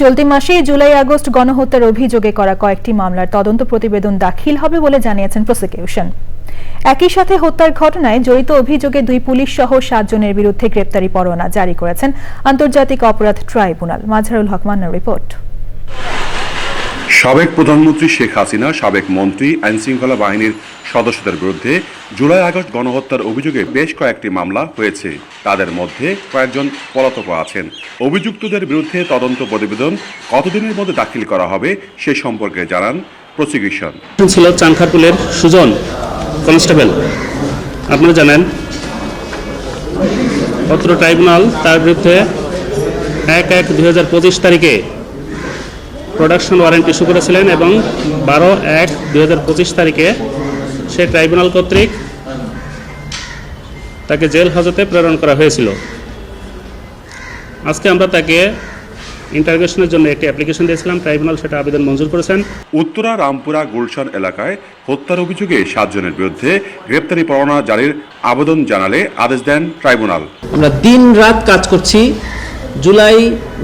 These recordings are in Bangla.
চলতি মাসে জুলাই, আগস্ট গণহত্যার অভিযোগে করা কয়েকটি মামলার তদন্ত প্রতিবেদন দাখিল হবে বলে জানিয়েছেন প্রসিকিউশন। একই সাথে হত্যার ঘটনায় জড়িত অভিযোগে দুই পুলিশ সহ সাতজনের বিরুদ্ধে গ্রেপ্তারি পরোয়ানা জারি করেছেন আন্তর্জাতিক অপরাধ ট্রাইব্যুনাল। মাজহারুল হক মান্নার রিপোর্ট। সাবেক প্রধানমন্ত্রী শেখ হাসিনা, সাবেক মন্ত্রী, আইনশৃঙ্খলা বাহিনীর সদস্যদের বিরুদ্ধে জুলাই আগস্ট গণহত্যার অভিযোগে বেশ কয়েকটি মামলা হয়েছে। তাদের মধ্যে কয়েকজন পলাতক আছেন। অভিযুক্তদের বিরুদ্ধে তদন্ত প্রতিবেদন কতদিনের মধ্যে দাখিল করা হবে সে সম্পর্কে জানান প্রসিকিউশন। ছিল চানখারপুলের সুজন কনস্টেবল। আপনারা জানেন অত্র ট্রাইব্যুনাল তার বিরুদ্ধে এক এক দুই তারিখে প্রোডাকশন ওয়ারেন্ট ইস্যু করেছিলেন এবং বারো এক দুই পঁচিশ তারিখে সে ট্রাইব্যুনাল কর্তৃক তাকে জেল হাজতে প্রেরণ করা হয়েছিল। আজকে আমরা তাকে ইন্টারগেশনের জন্য একটি অ্যাপ্লিকেশন দিয়েছিলাম ট্রাইব্যুনাল সেটা আবেদন মঞ্জুর করেছেন। উত্তরা রামপুরা গুলশান এলাকায় হত্যার অভিযোগে সাতজনের বিরুদ্ধে গ্রেপ্তারি পরোয়ানা জারির আবেদন জানালে আদেশ দেন ট্রাইব্যুনাল আমরা দিন রাত কাজ করছি। জুলাই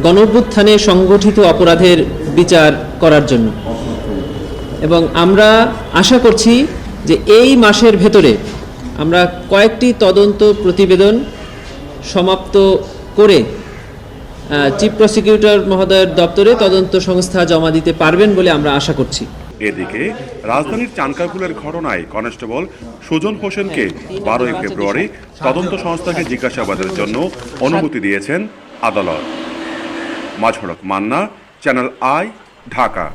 গণঅভ্যুত্থানে সংগঠিত অপরাধের বিচার করার জন্য। এবং আমরা আশা করছি যে এই মাসের ভেতরে আমরা কয়েকটি তদন্ত প্রতিবেদন সমাপ্ত করে চিফ প্রসিকিউটর মহোদয়ের দপ্তরে তদন্ত সংস্থা জমা দিতে পারবেন বলে আমরা আশা করছি। এদিকে রাজধানীর চানকারপুলের ঘটনায় কনস্টেবল সুজন হোসেনকে বারোই ফেব্রুয়ারি তদন্ত সংস্থাকে জিজ্ঞাসাবাদের জন্য অনুমতি দিয়েছেন আদালত। মাঝড়ক মান্না চ্যানেল আই ঢাকা